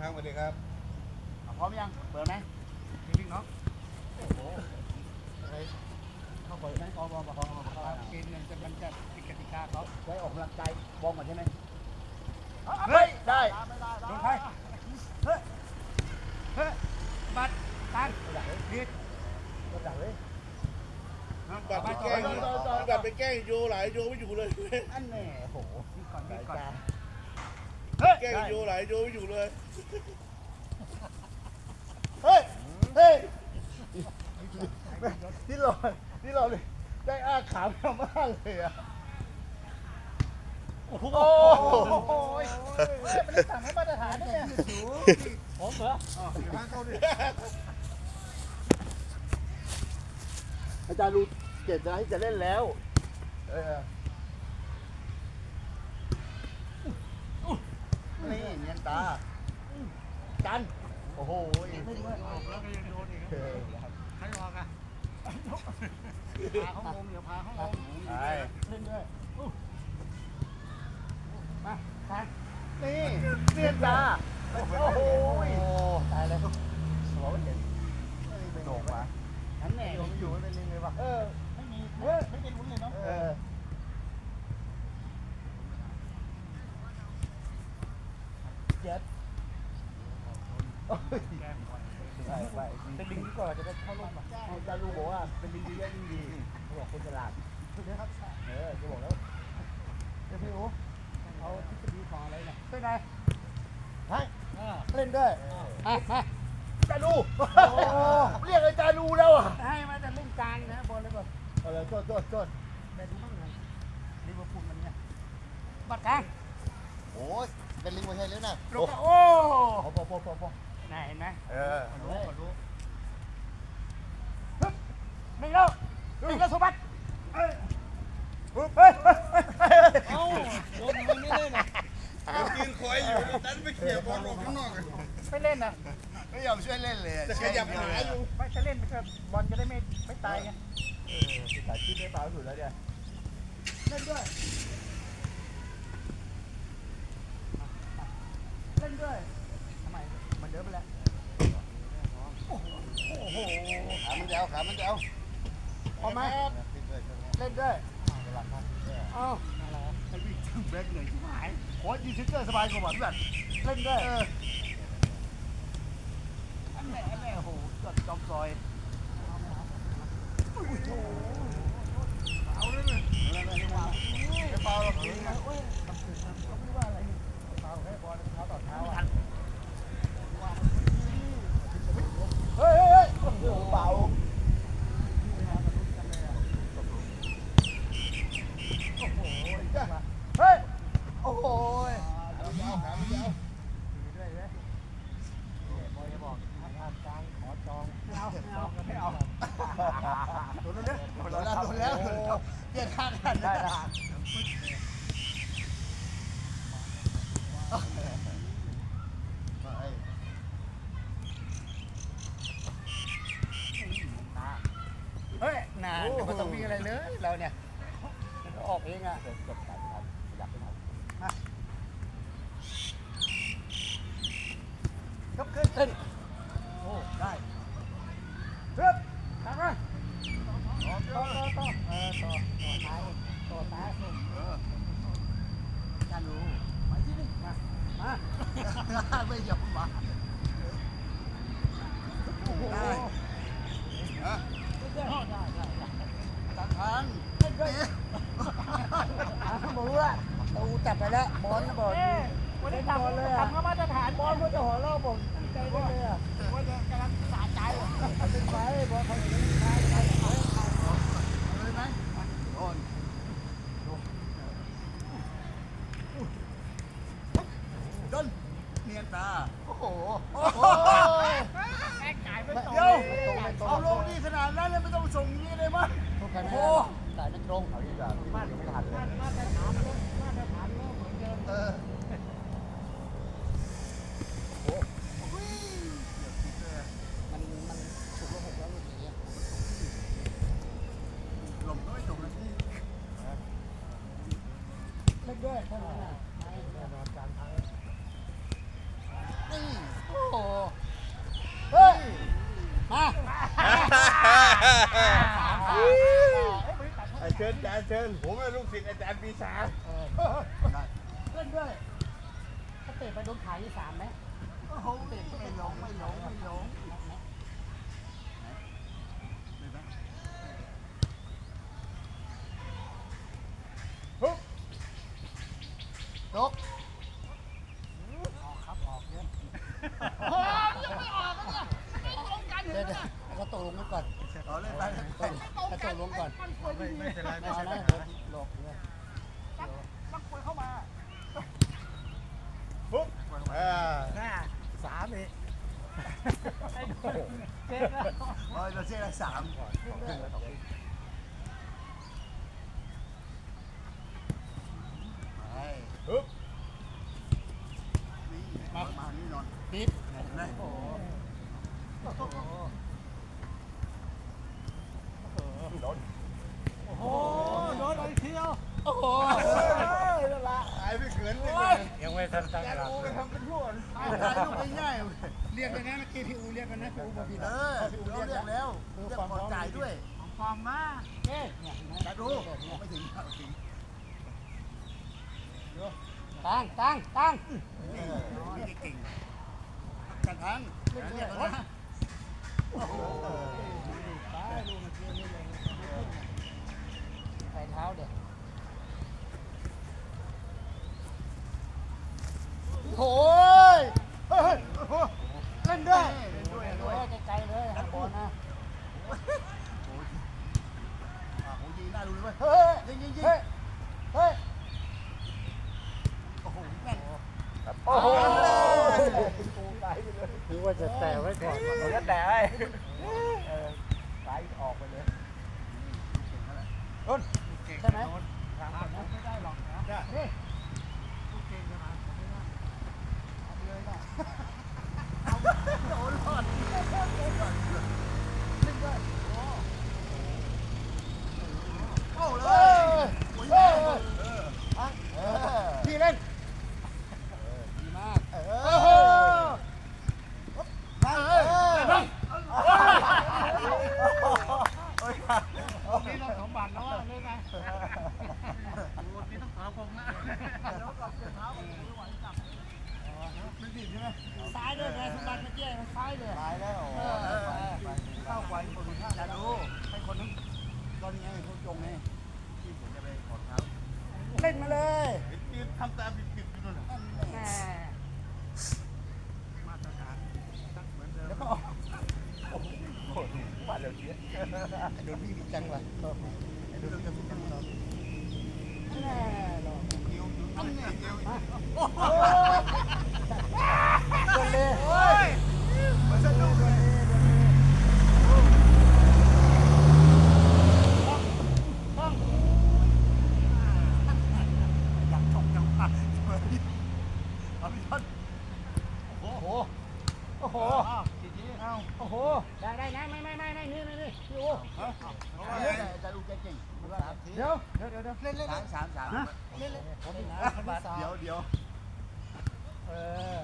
ทางมาเลยครับพร้อมยัง เปิดไหมนิ่งๆเนาะโอ้โหเข้าเปิดไหมพร้อมพร้อมพร้อมพร้อมพร้อมเกณฑ์เนี่ยจะมันจะติดกติกาเขาใช้ออกกำลังกายวอร์มก่อนใช่ไหมเฮ้ย ได้โดนใครเฮ้ย เฮ้ย บัตรตันก็ดักเลยผิดก็ดักเลยบัตรไปแกล้งบัตรไปแกล้งโยหลายโยไม่อยู่เลย อันแน่โหก่อนก่อน แกล้งโยหลายโยไม่อยู่เลย เฮ้ย เฮ้ยที่รอที่รอเลยได้อ้าขาแมวมากเลยอะ โอ้โหเฮ้ยไม่ได้สั่งให้มาตรฐานนะเนี่ยผมเหรออ๋อเดี๋ยวห้างเข้าดิอาจารย์รู้เจตนาที่จะเล่นแล้ว เออ นี่เนียนตากัน โอ้โหออกแล้วก็ยังโดนอีกเออใครออกอะพาเขางงเดี๋ยวพาเขางงไปเล่นด้วยมาทานนี่เนียนตา โอ้โหตายแล้วสมองเห็นโด่งมาอันแน่อยู่ไม่เป็นลิงเลยว่ะ เออ ไม่มีเฮ้ยไม่ได้ลุ้นเลยเนาะ เออเจ็ดโอ้ย แก้มก่อน ไปไป เป็นลิงดีกว่าจะได้เข้ารอบอาจารย์ลุงบอกว่าเป็นลิงดีแย่ยิ่งดีเขาบอกคนฉลาดสุดเลยครับเออจะบอกแล้วเดี๋ยวพี่อูเอาทฤษฎีของอะไรเนี่ยเป็นไงให้อ่าเล่นด้วยอะมาอาจารย์ลูเรียกอาจารย์ลูแล้วอะให้มาจะเล่นกลางนะบอลเลยก่อนเอาเลยโทษโทษโทษแต่ดูบ้างนะลิเวอร์พูลมันเนี่ยบัตรกลางโอ้ยเป็นลิงไม่ใช่เลยนะลงก็โอ้พอพอพอพอพอไหนเห็นไหมเออขอรู้ขอรู้ฮึบ หนึ่งแล้วหนึ่งแล้วสมบัติเอ้ยเฮ้ยเฮ้ยเอ้าโดนมันไม่เล่นอะยืนคอยอยู่ดันไปเขี่ยบอลออกข้างนอกไม่เล่นนะไม่ยอมช่วยเล่นเลยจะขยับขาอยู่ไม่จะเล่นมันก็บอลจะได้ไม่ไม่ตายไงสายคิดได้เปล่าสุดแล้วเนี่ยเล่นด้วยเล่นด้วยทำไมมันเยอะไปแล้วโอ้โหขามันจะเอาขามันจะเอา พอไหมเล่นด้วยเอ้าอะไรวะไอ้วิ่งถึงเบรกเหนื่อยชิบหายโค้ชยิงซิกเกอร์สบายกว่าหวังแบบเล่นด้วยเอออันไหนอันไหนโอ้โหจอดจอมซอยเอาเลยเลยไม่เปล่าหรอก เฮ้ยเขาไม่ว่าอะไรนี่ เปล่าแค่บอลเท้าต่อเท้า ไม่ อะ ทัน เฮ้ยเฮ้ยเฮ้ยโอ้โหเปล่า เฮ้ย โอ้โหย ขามันยาวขามันยาว บอยจะบอกทางกลางขอจอง ไม่เอาไม่เอาไม่เอา โดนแล้วโดนแล้วโดนแล้วเปลี่ยนข้างกันได้ละเฮ้ย เฮ้ยนานเดี๋ยวมันต้ อะไรเลยเราเนี่ยออกเองอะเกิดเกิดการการอยกไปเอายกขึ้นเต้นโอ้ได้เพิ่มทำมาต่อต่อต่อเออต่อต่อท้ายต่อท้ายเออการรู้มาที่นี่มามาไม่ยอมมาโอ้โหฮะได้ได้ได้ บอกว่าตูจับไปแล้วบอลนะบอลวันนี้ทำเลยทำก็มาตรฐานบอลมันจะหัวเราะผมใจได้เลยอะว่าจะกำลังสะใจเป็นไฟบอลเขาอยู่ในท้ายท้ายท้ายท้าย เลยไหมโดนโดนเนียนตา โอ้โห โอ้โห แม่จ่ายไม่ตรง เดี๋ยวเอาลงดีขนาดนั้นเลยไม่ต้องส่งอย่างนี้เลยมั้ย โอ้โห โอ้สายไม่ตรงเอาดีกว่ามาไม่ทันเลย มาตรฐานเลยมาตรฐานเลยเหมือนเดิม เออโอ้โห มันมันถูกระบบแล้วลูกอย่างเงี้ย ลมก็ไม่ตรงนะพี่ เล่นด้วยเท่านั้นน่ะ แน่นอนการทางนี่ ไอ้เชิญอาจารย์เชิญผมเป็นลูกศิษย์อาจารย์ปีศาจเล่นด้วยถ้าเตะไปโดนขาที่สามไหมโอ้โหไม่หลงไม่หลงไม่หลงยกออกครับออกเนี่ยเดี๋ยวเดี๋ยวเราตกลงกันก่อน เอาเล่นไปเราตกลงก่อนไม่ไม่เป็นไรไม่ไม่เอาเป็นไรนะหลอกเลยปุ๊บอ่าห้าสามเองเจ็บแล้วโอ้ยเราเช็คละสามไปปุ๊บนี่มามานี่นอนปิดเห็นไหมโอ้โห โอ้โหโอ้โหโดนอีกทีเดียวโอ้โหนั่นละตายไม่เขินเลยยังไม่ทันตั้งอาจารย์หลักกูไปทำเป็นพวกตายตายลูกไม่ง่ายเรียกกันนะเมื่อกี้พี่อูเรียกกันนะพี่อูบอกพี่เออเราเรียกแล้วเรียกก่อนจ่ายด้วยฟอร์มมาเอ๊ะจัดดูไม่ถึงไม่ถึงตั้งตั้งตั้งนี่เก่งจัดทั้งเรียกแล้วนะ ใส่เท้าเด็กโอ้ยเฮ้ยเล่นด้วยด้วยโอ้ด้วยยไกลๆเลยหันบอลนะอะโหยิงน่าดูเลยเว้ยเฮ้ยยิงยิงยิงเฮ้ยเฮ้ยโอ้โหแม่นโอ้โหคือว่าจะแตะไว้ก่อนมันก็แตะไว้เออสายออกไปเลยต้นใช่ไหมไม่ได้หรอก นะนี่ โอ้รอด โอ้เล เฮ้ ย ย โอ้ย เฮ้ย เออ พี่เล่นดีมาก เอ โอ้โห อนั่งเออนั่งโอ้ย นี่เราสมบัติแล้วว่าเล่นไง ไม่ผิดใช่ไหมซ้ายด้วยไงสมบัติเมื่อกี้มันซ้ายเลยตายแล้วเข้าไว้คนดูท่าจะดูให้คนนึงตอนนี้ไงเขาจงไงที่ผมจะไปขอเท้าเล่นมาเลยยืนทำตามผิดๆอยู่นั่นแหมมาตรฐานตั้งเหมือนเดิมแล้วก็โอ้โหว่าเร็วเชียโดนพี่บิดจังว่ะโดนจะบิดจังเรา แน่หรอก เอวอันนี้เอ ว โอ้โดนเลย โอ้ยมันสนุกเลย ต้อง อยากชกจังหวะเอาพี่ต้น โอ้โห โอ้โห เอา โอ้โห ได้ได้นะไม่ไม่ไม่ไม่นี่นี่นี่พี่โอ้จะดูเก่งเดี๋ยวเดี๋ยวเดี๋ยวเดี๋ยวเล่นเล่นสามสามสามเล่นเล่นผมเป็นะเดี๋ยวเดี๋ยวเออ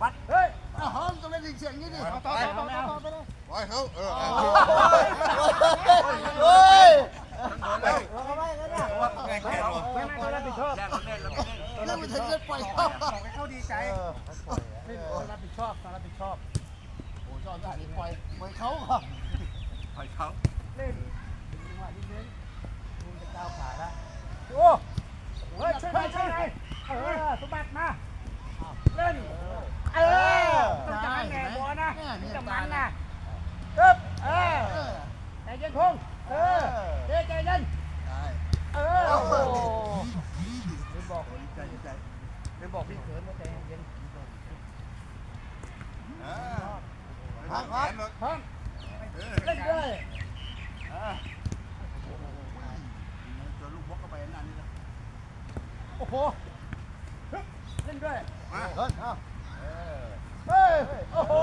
บัดเฮ้ยอ้าวต้องเล่นเสียงนี้ดิต่อต่อต่อต่อไปเลยปเขาเออโอ้ยเราก็ไม่กันนะแข่งแข่งหรอไม่ต้องรับผิดชอบแย่งเล่นแล้วเล่นไม่ถึงเล่นปล่อยเขาเขาดีใจไม่ต้องรับผิดชอบต้องรับผิดชอบ โอ้ชอบได้ปล่อยปล่อยเขาครับปล่อยเขาเล่นจังหวะนิดนึงคุณจะก้าวขาละโอ้เฮ้ยช่วยหน่อยช่วยหน่อยเออสมบัติมาเล่นเออต้องจับมันแหน่บอลนะจับมันนะปึ๊บเออใจเย็นพงเออเจ๊ใจเย็นเออโอ้โหลืมบอกใจใจลืมบอกพี่เขินว่าใจเย็น พักพักพร้อมเล่นด้วยเจอลูกบล็อกเข้าไปนั่นนี่นะโอ้โหเล่นด้วยมาเฮ้ยเอาเฮ้ยโอ้โห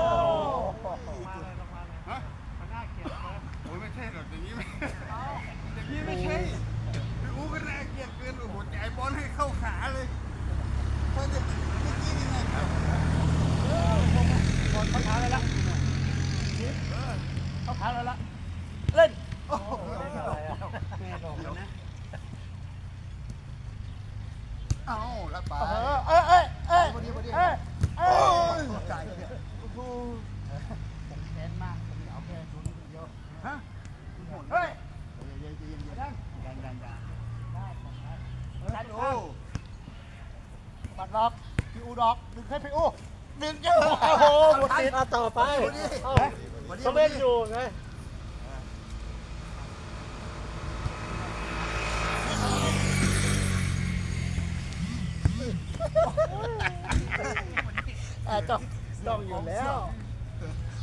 โอ้ผมแค้นมากผมเอาแค่ชุดนี้เดียวฮะเฮ้ยเย็นเย็นเย็นดังดังดังดัได้ผมได้ดันโอ้บัดรอกพี่อูดอกดึงให้พี่อูดึงเยอะโอ้โหหมดติดต่อไปเขาเล่นอยู่ไงอ่าจบ ต้องอยู่แล้ว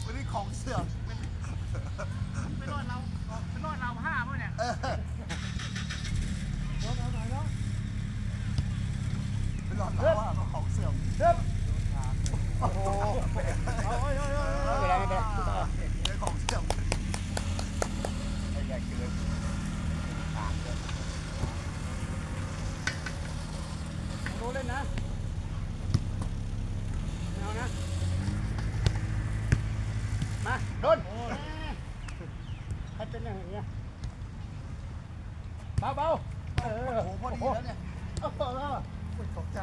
วันนี้ของเสื่อมไปนอนเราไปนอนเราห้ามั้งเนี่ยเออไปหลอดเราว่าของเสื่อมเริ่มโอ้โหไม่เป็นไรไม่เป็นไร เรื่องของเสื่อมไอ้แกเกิน รู้เล่นนะไม่เอานะ มาโดนให้เป็นอย่างนี้เบาเบาๆเออ โอ้โหพอดีแล้วเนี่ย โอ้โหตกใจ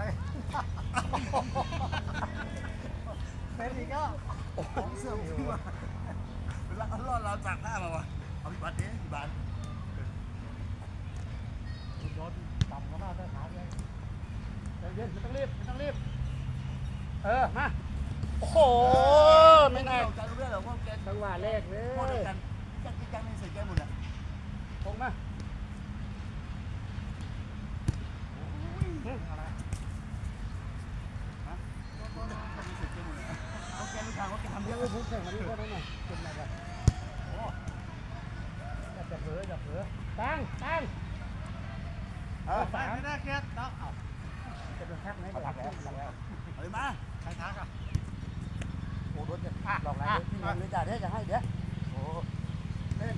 เป็นอีกแล้ว ของเสื่อมขึ้นมาเวลาเราจากหน้ามาวะเอาพี่บัตรดิพี่บัตรโดนต่ำก็มาได้ขาเลยใจเย็นไม่ต้องรีบไม่ต้องรีบ เออ มา โอ้โห ไม่น่าเราจะรู้ได้หรอว่าแกจังหวะแรกเลโคตรยกันแกกินกันในใส่แกหมดอะตรงมาเอาแกรู้ทางว่าแกทำเยเดี๋ยอะวพุ่งแข่งมาดิก็ได้หน่อยเป็นไงกันอย่าเผลออย่าเผลอ ตั้งตั้งเออไปไม่ได้แค่ต้องเอาจะเป็นแท็กไหมหลักแล้วหลักแล้วเฮ้ยมาใครทักอะโอ้รถจะหลอกอะไรที่เงินเลยจ้ะเดี๋ยวจะให้เดี๋ยวโอ้เล่น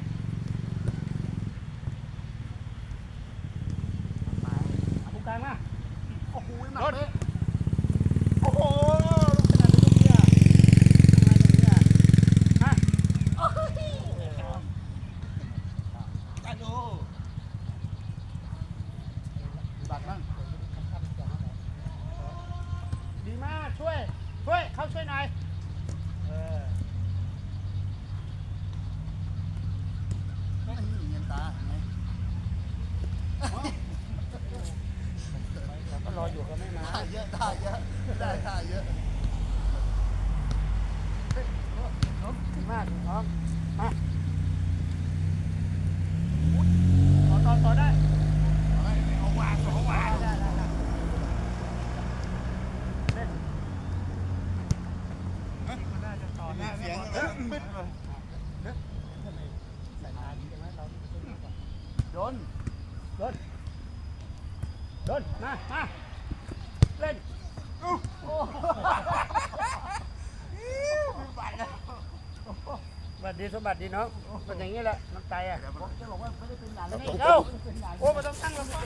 ผู้กลางมาโอ้โหหนักเลย โอ้โหลูกขนาดนี้ลูกเนี่ยมาตรงนี้ฮะ จ้าดูบัตรมั่ง ดีมากช่วย ช่วย เข้าช่วยหน่อยเออ ไม่เงินตาไง เราก็รออยู่ก็ไม่มา ท่าเยอะท่าเยอะได้ท่าเยอะ ดีมากน้องมาต่อต่อต่อได้ เอาวางเอาวาง ได้ได้ได้เล่น น่าจะต่อได้เสียงปิด ใส่มาดีใช่ไหมเรา โดน โดนโดนมามาเล่น บัตรแล้ว สวัสดีสวัสดีน้องเป็นอย่างนี้แหละน้ำใจอะผมจะบอกว่าไม่ได้เป็นหลานเอ้าโอ้ไม่ต้องตั้งลำบา